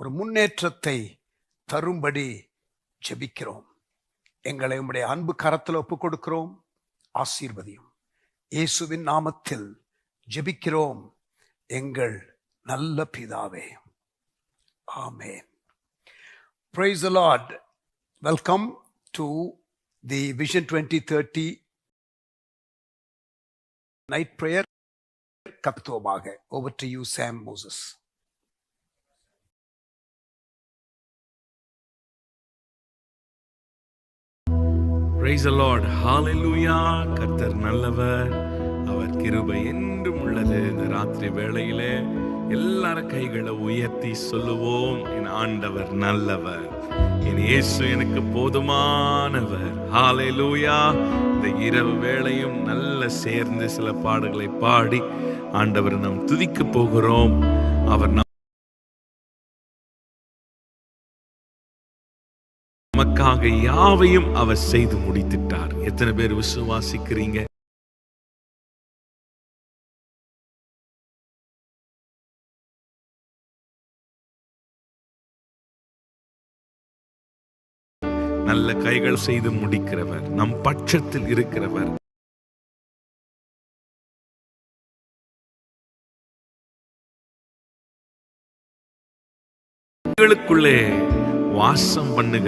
ஒரு முன்னேற்றத்தை தரும்படி ஜெபிக்கிறோம். எங்களை உம்முடைய அன்பு கரத்தில் ஒப்பு கொடுக்கிறோம் ஆசீர்வதியும். இயேசுவின் நாமத்தில் ஜெபிக்கிறோம். எங்கள் நல்ல பிதாவே. ஆமேன். Praise the Lord. Welcome to the Vision 2030 night prayer. கத்துவமாக. Over to you Sam Moses praise the Lord. கர்த்தர் நல்லவர். அவர் கிருபை என்றும் உள்ளது. இந்த ராத்திரி வேளையில எல்லார கைகளை உயர்த்தி சொல்லுவோம். என் ஆண்டவர் நல்லவர். என் இயேசு எனக்கு போதுமானவர். ஹாலெலூயா இந்த இரவு வேளையும் நல்ல சேர்ந்து சில பாடுகளை பாடி ஆண்டவர் நாம் துதிக்க போகிறோம். அவர் நமக்காக யாவையும் அவர் செய்து முடித்துட்டார். எத்தனை பேர் விசுவாசிக்கிறீங்க? நல்ல கைகள் செய்து முடிக்கிறவர் நம் பட்சத்தில் இருக்கிறவர். உங்களுக்குள்ளே வாசம் பண்ணுகிற